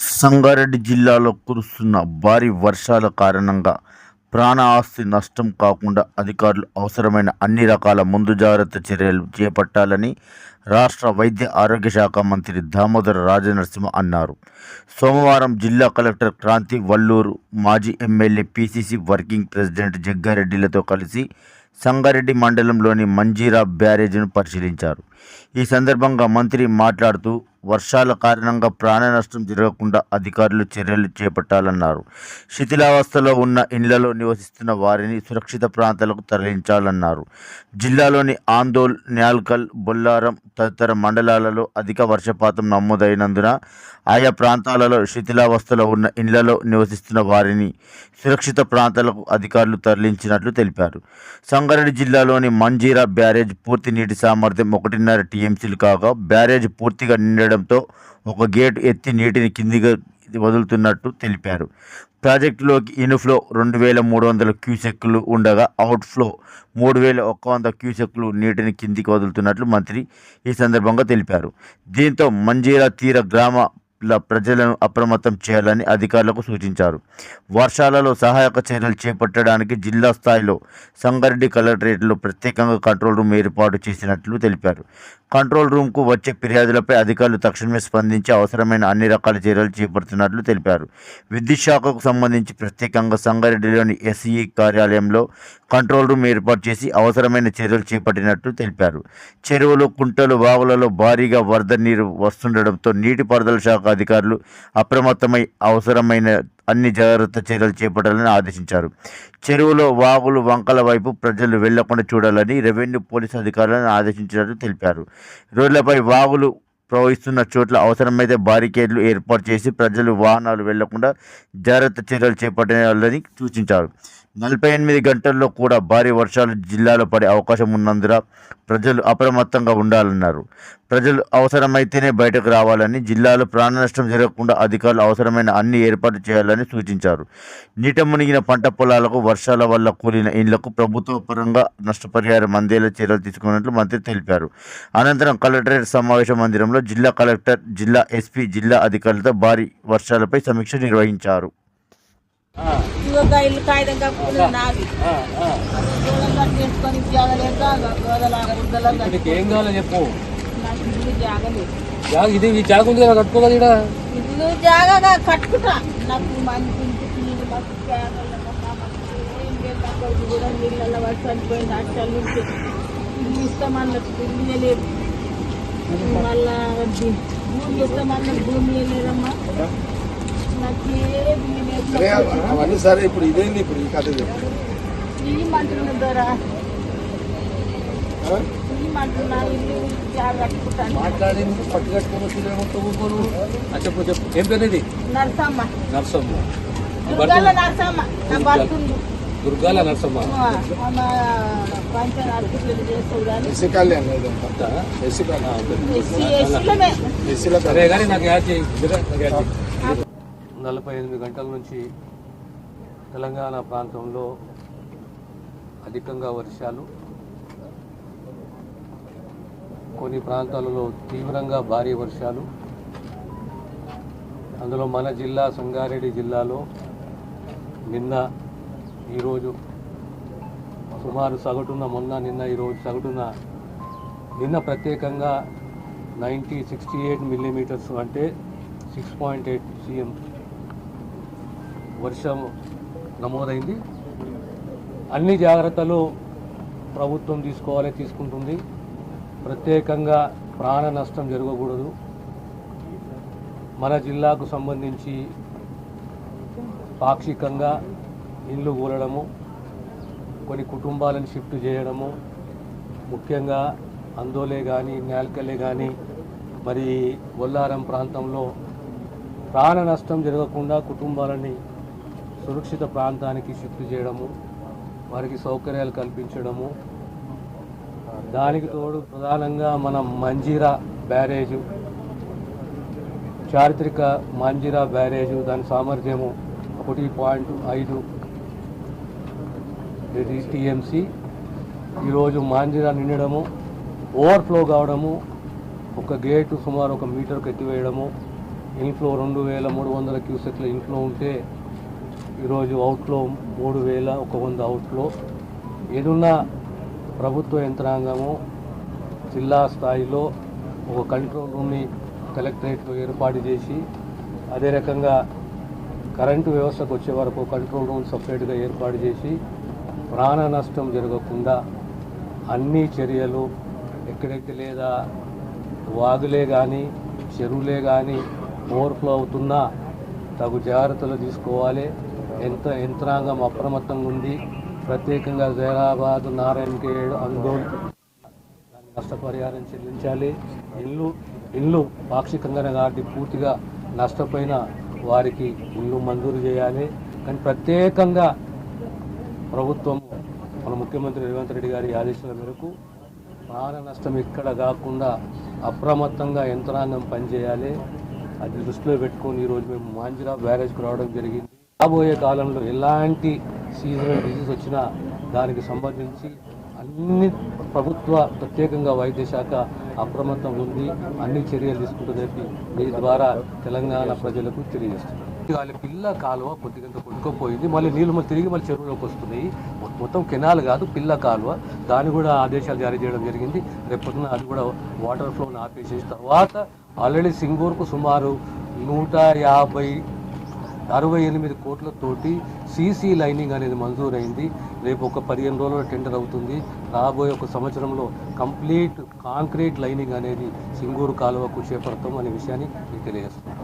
సంగారెడ్డి జిల్లాలో కురుస్తున్న భారీ వర్షాల కారణంగా ప్రాణ ఆస్తి నష్టం కాకుండా అధికారులు అవసరమైన అన్ని రకాల ముందు జాగ్రత్త చర్యలు చేపట్టాలని రాష్ట్ర వైద్య ఆరోగ్య శాఖ మంత్రి దామోదర రాజనరసింహ అన్నారు. సోమవారం జిల్లా కలెక్టర్ క్రాంతి వల్లూరు మాజీ ఎమ్మెల్యే పిసిసి వర్కింగ్ ప్రెసిడెంట్ జగ్గారెడ్డిలతో కలిసి సంగారెడ్డి మండలంలోని మంజీరా బ్యారేజీను పరిశీలించారు. ఈ సందర్భంగా మంత్రి మాట్లాడుతూ వర్షాల కారణంగా ప్రాణ నష్టం జరగకుండా అధికారులు చర్యలు చేపట్టాలన్నారు. శిథిలావస్థలో ఉన్న ఇండ్లలో నివసిస్తున్న వారిని సురక్షిత ప్రాంతాలకు తరలించాలన్నారు. జిల్లాలోని ఆందోల్ న్యాల్కల్ బొల్లారం తదితర మండలాలలో అధిక వర్షపాతం నమోదైనందున ఆయా ప్రాంతాలలో శిథిలావస్థలో ఉన్న ఇండ్లలో నివసిస్తున్న వారిని సురక్షిత ప్రాంతాలకు అధికారులు తరలించినట్లు తెలిపారు. సంగారెడ్డి జిల్లాలోని మంజీరా బ్యారేజ్ పూర్తి నీటి సామర్థ్యం ఒకటిన్నర టీఎంసీలు కాగా బ్యారేజ్ పూర్తిగా నిండడంతో ఒక గేట్ ఎత్తి నీటిని కిందిగా వదులుతున్నట్టు తెలిపారు. ప్రాజెక్టులోకి ఇన్ఫ్లో రెండు వేల మూడు వందల క్యూసెక్లు ఉండగా అవుట్ఫ్లో మూడు వేల ఒక్క వంద క్యూసెక్లు నీటిని కిందికి వదులుతున్నట్లు మంత్రి ఈ సందర్భంగా తెలిపారు. దీంతో మంజీరా తీర గ్రామ ప్రజలను అప్రమత్తం చేయాలని అధికారులకు సూచించారు. వర్షాలలో సహాయక చర్యలు చేపట్టడానికి జిల్లా స్థాయిలో సంగారెడ్డి కలెక్టరేట్లో ప్రత్యేకంగా కంట్రోల్ రూమ్ ఏర్పాటు చేసినట్లు తెలిపారు. కంట్రోల్ రూమ్కు వచ్చే ఫిర్యాదులపై అధికారులు తక్షణమే స్పందించి అవసరమైన అన్ని రకాల చర్యలు చేపడుతున్నట్లు తెలిపారు. విద్యుత్ శాఖకు సంబంధించి ప్రత్యేకంగా సంగారెడ్డిలోని ఎస్ఈ కార్యాలయంలో కంట్రోల్ రూమ్ ఏర్పాటు చేసి అవసరమైన చర్యలు చేపట్టినట్లు తెలిపారు. చెరువులు కుంటలు వాగులలో భారీగా వరద నీరు వస్తుండడంతో నీటిపారుదల శాఖ అధికారులు అప్రమత్తమై అవసరమైన అన్ని జాగ్రత్త చర్యలు చేపట్టాలని ఆదేశించారు. చెరువులో వాగులు వంకల వైపు ప్రజలు వెళ్ళకుండా చూడాలని రెవెన్యూ పోలీసు అధికారులను ఆదేశించినట్లు తెలిపారు. రోడ్లపై వాగులు ప్రవహిస్తున్న చోట్ల అవసరమైతే బారికేడ్లు ఏర్పాటు చేసి ప్రజలు వాహనాలు వెళ్ళకుండా జాగ్రత్త చర్యలు చేపట్టాలని సూచించారు. నలభై ఎనిమిది గంటల్లో కూడా భారీ వర్షాలు జిల్లాలో పడే అవకాశం ఉన్నందున ప్రజలు అప్రమత్తంగా ఉండాలన్నారు. ప్రజలు అవసరమైతేనే బయటకు రావాలని జిల్లాలో ప్రాణ నష్టం జరగకుండా అధికారులు అవసరమైన అన్ని ఏర్పాటు చేయాలని సూచించారు. నీట మునిగిన పంట పొలాలకు వర్షాల వల్ల కూలిన ఇళ్ళకు ప్రభుత్వ పరంగా నష్టపరిహారం అందేలా చర్యలు తీసుకున్నట్లు మంత్రి తెలిపారు. అనంతరం కలెక్టరేట్ సమావేశ మందిరంలో జిల్లా కలెక్టర్ జిల్లా ఎస్పీ జిల్లా అధికారులతో భారీ వర్షాలపై సమీక్ష నిర్వహించారు. ఇల్లు కాగితం కప్పుకుని నాది. కట్టేసుకొని జాగలేక నీకు ఏం కావాలో చెప్పు. నాకు ఇల్లు జాగలేదు. జాగ ఇది ఈ జాగ ఉంది కదా కట్టుకోవాలి ఇక్కడ ఇల్లు జాగగా కట్టుకుంటా. నాకు మంచి నీళ్ళు మాకు కేరళ ఏం లేదు నాకు కూడా నీళ్ళల్లో పడి చనిపోయింది అట్టలు ఉంటే ఇల్లు ఇస్తామన్నట్టు ఇల్లు లేదు. మళ్ళా అది భూమి ఇస్తామన్నట్టు భూమి లేదమ్మా. నాకు అవన్నీ సరే ఇప్పుడు ఇదేంది ఇప్పుడు ఈ కథ చెప్పు మాట్లాడింది పట్టు కట్టుకొని వచ్చి ఊరుకోను ఆ చెప్పు చెప్పు. ఏం పేరు ఇది Narasamma. Narsamma. Durgala Narasamma. SC Kalyan SC Kalyan. ఎస్సీల సరే కానీ నాకు యాడ్ చేయి. జర నాకు యాడ్ చేయి. నలభై ఎనిమిది గంటల నుంచి తెలంగాణ ప్రాంతంలో అధికంగా వర్షాలు కొన్ని ప్రాంతాలలో తీవ్రంగా భారీ వర్షాలు. అందులో మన జిల్లా సంగారెడ్డి జిల్లాలో నిన్న ఈరోజు సుమారు సగటున మొన్న నిన్న ఈరోజు సగటున నిన్న ప్రత్యేకంగా నైంటీ సిక్స్టీ ఎయిట్ మిల్లీమీటర్స్ అంటే సిక్స్ పాయింట్ ఎయిట్ సిఎం వర్షం నమోదైంది. అన్ని జాగ్రత్తలు ప్రభుత్వం తీసుకోవాలి తీసుకుంటుంది. ప్రత్యేకంగా ప్రాణ నష్టం జరగకూడదు. మన జిల్లాకు సంబంధించి పాక్షికంగా ఇండ్లు కూలడము కొన్ని కుటుంబాలను షిఫ్ట్ చేయడము ముఖ్యంగా అందోలే కానీ నేల్కలే కానీ మరి బొల్లారం ప్రాంతంలో ప్రాణ నష్టం జరగకుండా కుటుంబాలని సురక్షిత ప్రాంతానికి షిఫ్ట్ చేయడము వారికి సౌకర్యాలు కల్పించడము. దానికి తోడు ప్రధానంగా మనం మంజీరా బ్యారేజు చారిత్రక మంజీరా బ్యారేజు దాని సామర్థ్యము ఒకటి పాయింట్ ఐదు. టీఎంసీ. ఈరోజు మాంజీరా నిండడము ఓవర్ఫ్లో కావడము ఒక గేటు సుమారు ఒక మీటర్కు ఎత్తివేయడము ఇన్ఫ్లో రెండు వేల మూడు వందల క్యూసెక్ల ఇన్ఫ్లో ఉంటే ఈరోజు అవుట్లో మూడు వేల ఒక వంద అవుట్లో ఏదున్నా ప్రభుత్వ యంత్రాంగము జిల్లా స్థాయిలో ఒక కంట్రోల్ రూమ్ని కలెక్టరేట్లో ఏర్పాటు చేసి అదే రకంగా కరెంటు వ్యవస్థకు వచ్చే వరకు కంట్రోల్ రూమ్ సపరేట్గా ఏర్పాటు చేసి ప్రాణ నష్టం జరగకుండా అన్ని చర్యలు ఎక్కడైతే లేదా వాగులే కానీ చెరువులే కానీ ఓవర్ఫ్లో అవుతున్నా తగు జాగ్రత్తలు తీసుకోవాలి. ఎంత యంత్రాంగం అప్రమత్తంగా ఉంది. ప్రత్యేకంగా జైరాబాద్ నారాయణ గేడ్ దానికి నష్టపరిహారం చెల్లించాలి. ఇల్లు ఇల్లు పాక్షికంగానే కాబట్టి పూర్తిగా నష్టపోయిన వారికి ఇల్లు మంజూరు చేయాలి. కానీ ప్రత్యేకంగా ప్రభుత్వం మన ముఖ్యమంత్రి రేవంత్ రెడ్డి గారి ఆదేశాల మేరకు ప్రాణ నష్టం ఇక్కడ కాకుండా అప్రమత్తంగా యంత్రాంగం పనిచేయాలి. అది దృష్టిలో పెట్టుకొని ఈరోజు మేము మాంజిరా బ్యారేజ్కి రావడం జరిగింది. రాబోయే కాలంలో ఎలాంటి సీజనల్ డిసీజ్ వచ్చినా దానికి సంబంధించి అన్ని ప్రభుత్వ ప్రత్యేకంగా వైద్య శాఖ అప్రమత్తం ఉంది అన్ని చర్యలు తీసుకుంటుందని మీ ద్వారా తెలంగాణ ప్రజలకు తెలియజేస్తున్నాం వాళ్ళ పిల్ల కాలువ కొద్దిగా కొట్టుకుపోయింది. మళ్ళీ నీళ్ళు మళ్ళీ తిరిగి మళ్ళీ చెరువులోకి వస్తున్నాయి. మొత్తం కెనాల్ కాదు పిల్ల కాలువ. దాన్ని కూడా ఆదేశాలు జారీ చేయడం జరిగింది. రేపటిన అది కూడా వాటర్ ఫ్లోని ఆపేసేసి తర్వాత ఆల్రెడీ సింగూరుకు సుమారు నూట యాభై అరవై ఎనిమిది కోట్లతోటి సీసీ లైనింగ్ అనేది మంజూరైంది. రేపు ఒక పదిహేను రోజుల్లో టెండర్ అవుతుంది. రాబోయే ఒక సంవత్సరంలో కంప్లీట్ కాంక్రీట్ లైనింగ్ అనేది సింగూరు కాలువకు చేపడతాం అనే విషయాన్ని మీకు తెలియజేస్తున్నాం.